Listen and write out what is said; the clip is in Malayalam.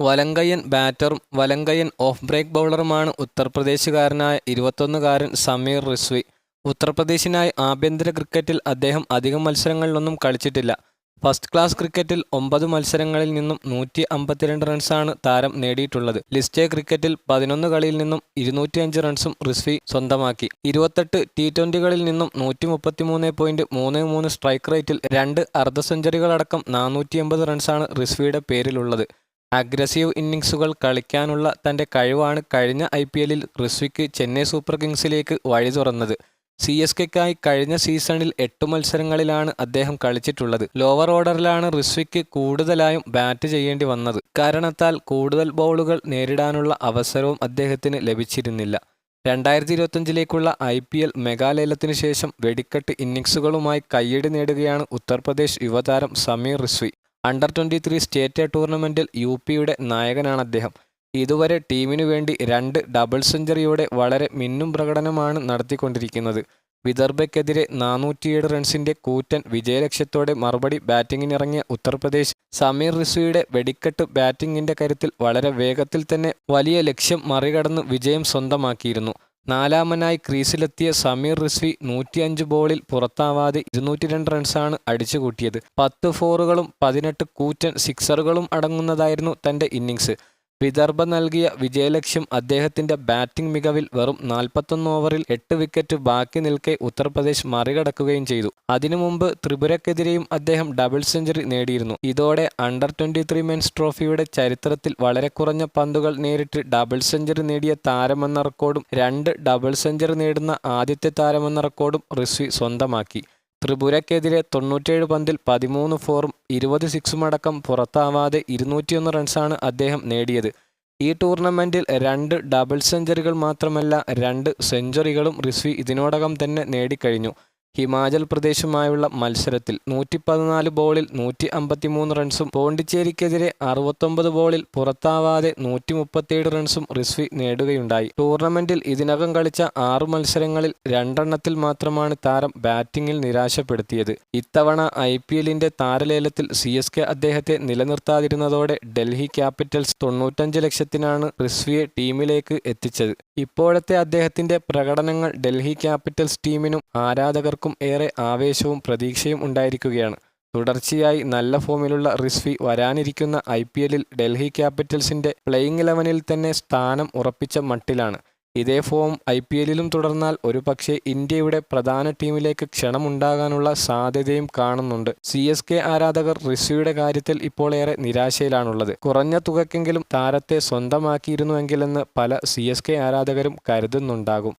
വലങ്കയ്യൻ ബാറ്ററും വലങ്കയ്യൻ ഓഫ് ബ്രേക്ക് ബൗളറുമാണ് ഉത്തർപ്രദേശുകാരനായ ഇരുപത്തൊന്നുകാരൻ സമീർ റിസ്വി. ഉത്തർപ്രദേശിനായി ആഭ്യന്തര ക്രിക്കറ്റിൽ അദ്ദേഹം അധികം മത്സരങ്ങളിലൊന്നും കളിച്ചിട്ടില്ല. ഫസ്റ്റ് ക്ലാസ് ക്രിക്കറ്റിൽ ഒമ്പത് മത്സരങ്ങളിൽ നിന്നും നൂറ്റി അമ്പത്തിരണ്ട് റൺസാണ് താരം നേടിയിട്ടുള്ളത്. ലിസ്റ്റ് എ ക്രിക്കറ്റിൽ പതിനൊന്ന് കളിയിൽ നിന്നും ഇരുന്നൂറ്റിയഞ്ച് റൺസും റിസ്വി സ്വന്തമാക്കി. ഇരുപത്തെട്ട് ടി-ട്വന്റികളിൽ നിന്നും നൂറ്റി നൂറ്റിമുപ്പത്തിമൂന്നേ പോയിന്റ് മൂന്ന് മൂന്ന് സ്ട്രൈക്ക് റേറ്റിൽ രണ്ട് അർദ്ധ സെഞ്ചുറികളടക്കം നാനൂറ്റി എൺപത് റൺസാണ് റിസ്വിയുടെ പേരിലുള്ളത്. അഗ്രസീവ് ഇന്നിങ്സുകൾ കളിക്കാനുള്ള തന്റെ കഴിവാണ് കഴിഞ്ഞ ഐ പി എല്ലിൽ റിസ്വിക്ക് ചെന്നൈ സൂപ്പർ കിങ്സിലേക്ക് വഴി തുറന്നത്. സി എസ് കെക്കായി കഴിഞ്ഞ സീസണിൽ എട്ട് മത്സരങ്ങളിലാണ് അദ്ദേഹം കളിച്ചിട്ടുള്ളത്. ലോവർ ഓർഡറിലാണ് റിസ്വിക്ക് കൂടുതലായും ബാറ്റ് ചെയ്യേണ്ടി വന്നത്. കാരണത്താൽ കൂടുതൽ ബൗളുകൾ നേരിടാനുള്ള അവസരവും അദ്ദേഹത്തിന് ലഭിച്ചിരുന്നില്ല. രണ്ടായിരത്തി ഇരുപത്തഞ്ചിലേക്കുള്ള ഐ പി എൽ ലേലത്തിനു ശേഷം വെടിക്കെട്ട് ഇന്നിങ്സുകളുമായി കയ്യടി നേടുകയാണ് ഉത്തർപ്രദേശ് യുവതാരം Sameer Rizvi. Under twenty three state ടൂർണമെന്റിൽ യു പിയുടെ നായകനാണ് അദ്ദേഹം ഇതുവരെ ടീമിനു വേണ്ടി രണ്ട് ഡബിൾ സെഞ്ചുറിയോടെ വളരെ മിന്നും പ്രകടനമാണ് നടത്തിക്കൊണ്ടിരിക്കുന്നത്. വിദർഭയ്ക്കെതിരെ നാനൂറ്റിയേഴ് റൺസിന്റെ കൂറ്റൻ വിജയലക്ഷ്യത്തോടെ മറുപടി ബാറ്റിംഗിനിറങ്ങിയ ഉത്തർപ്രദേശ് സമീർ റിസുയുടെ വെടിക്കെട്ട് ബാറ്റിംഗിന്റെ കരുത്തിൽ വളരെ വേഗത്തിൽ തന്നെ വലിയ ലക്ഷ്യം മറികടന്ന് വിജയം സ്വന്തമാക്കിയിരുന്നു. നാലാമനായി ക്രീസിലെത്തിയ സമീർ റിസ്വി നൂറ്റിയഞ്ച് ബോളിൽ പുറത്താവാതെ ഇരുന്നൂറ്റി രണ്ട് റൺസാണ് അടിച്ചുകൂട്ടിയത്. പത്ത് ഫോറുകളും പതിനെട്ട് കൂറ്റൻ സിക്സറുകളും അടങ്ങുന്നതായിരുന്നു തന്റെ ഇന്നിംഗ്സ്. വിദർഭ നൽകിയ വിജയലക്ഷ്യം അദ്ദേഹത്തിന്റെ ബാറ്റിംഗ് മികവിൽ വെറും നാൽപ്പത്തൊന്ന് ഓവറിൽ എട്ട് വിക്കറ്റ് ബാക്കി നിൽക്കെ ഉത്തർപ്രദേശ് മറികടക്കുകയും ചെയ്തു. അതിനു മുമ്പ് ത്രിപുരക്കെതിരെയും അദ്ദേഹം ഡബിൾ സെഞ്ചുറി നേടിയിരുന്നു. ഇതോടെ അണ്ടർ ട്വന്റി-ത്രീ മെൻസ് ട്രോഫിയുടെ ചരിത്രത്തിൽ വളരെ കുറഞ്ഞ പന്തുകൾ നേരിട്ട് ഡബിൾ സെഞ്ചുറി നേടിയ താരമെന്ന റെക്കോർഡും രണ്ട് ഡബിൾ സെഞ്ചുറി നേടുന്ന ആദ്യത്തെ താരമെന്ന റെക്കോർഡും റിസ്വി സ്വന്തമാക്കി. ത്രിപുരയ്ക്കെതിരെ തൊണ്ണൂറ്റേഴ് പന്തിൽ പതിമൂന്ന് ഫോറും ഇരുപത് സിക്സുമടക്കം പുറത്താവാതെ ഇരുന്നൂറ്റിയൊന്ന് റൺസാണ് അദ്ദേഹം നേടിയത്. ഈ ടൂർണമെന്റിൽ രണ്ട് ഡബിൾ സെഞ്ചുറികൾ മാത്രമല്ല രണ്ട് സെഞ്ചുറികളും റിസ്വി ഇതിനോടകം തന്നെ നേടിക്കഴിഞ്ഞു. ഹിമാചൽ പ്രദേശുമായുള്ള മത്സരത്തിൽ നൂറ്റി പതിനാല് ബോളിൽ നൂറ്റി അമ്പത്തിമൂന്ന് റൺസും പോണ്ടിച്ചേരിക്കെതിരെ അറുപത്തൊമ്പത് ബോളിൽ പുറത്താവാതെ നൂറ്റി മുപ്പത്തിയേഴ് റൺസും റിസ്വി നേടുകയുണ്ടായി. ടൂർണമെന്റിൽ ഇതിനകം കളിച്ച ആറു മത്സരങ്ങളിൽ രണ്ടെണ്ണത്തിൽ മാത്രമാണ് താരം ബാറ്റിംഗിൽ നിരാശപ്പെടുത്തിയത്. ഇത്തവണ ഐ പി എല്ലിന്റെ താരലേലത്തിൽ സി എസ് കെ അദ്ദേഹത്തെ നിലനിർത്താതിരുന്നതോടെ ഡൽഹി ക്യാപിറ്റൽസ് തൊണ്ണൂറ്റഞ്ച് ലക്ഷത്തിനാണ് റിസ്വിയെ ടീമിലേക്ക് എത്തിച്ചത്. ഇപ്പോഴത്തെ അദ്ദേഹത്തിന്റെ പ്രകടനങ്ങൾ ഡൽഹി ക്യാപിറ്റൽസ് ടീമിനും ആരാധകർക്കും ഏറെ ആവേശവും പ്രതീക്ഷയും ഉണ്ടായിരിക്കുകയാണ്. തുടർച്ചയായി നല്ല ഫോമിലുള്ള റിസ്വി വരാനിരിക്കുന്ന ഐ പി എല്ലിൽ ഡൽഹി ക്യാപിറ്റൽസിന്റെ പ്ലേയിങ് ഇലവനിൽ തന്നെ സ്ഥാനം ഉറപ്പിച്ച മട്ടിലാണ്. ഇതേ ഫോം ഐ പി എല്ലിലും തുടർന്നാൽ ഒരുപക്ഷേ ഇന്ത്യയുടെ പ്രധാന ടീമിലേക്ക് ക്ഷണമുണ്ടാകാനുള്ള സാധ്യതയും കാണുന്നുണ്ട്. സി എസ് കെ ആരാധകർ റിസ്വിയുടെ കാര്യത്തിൽ ഇപ്പോൾ ഏറെ നിരാശയിലാണുള്ളത്. കുറഞ്ഞ തുകക്കെങ്കിലും താരത്തെ സ്വന്തമാക്കിയിരുന്നുവെങ്കിലെന്ന് പല സിഎസ്കെ ആരാധകരും കരുതുന്നുണ്ടാകും.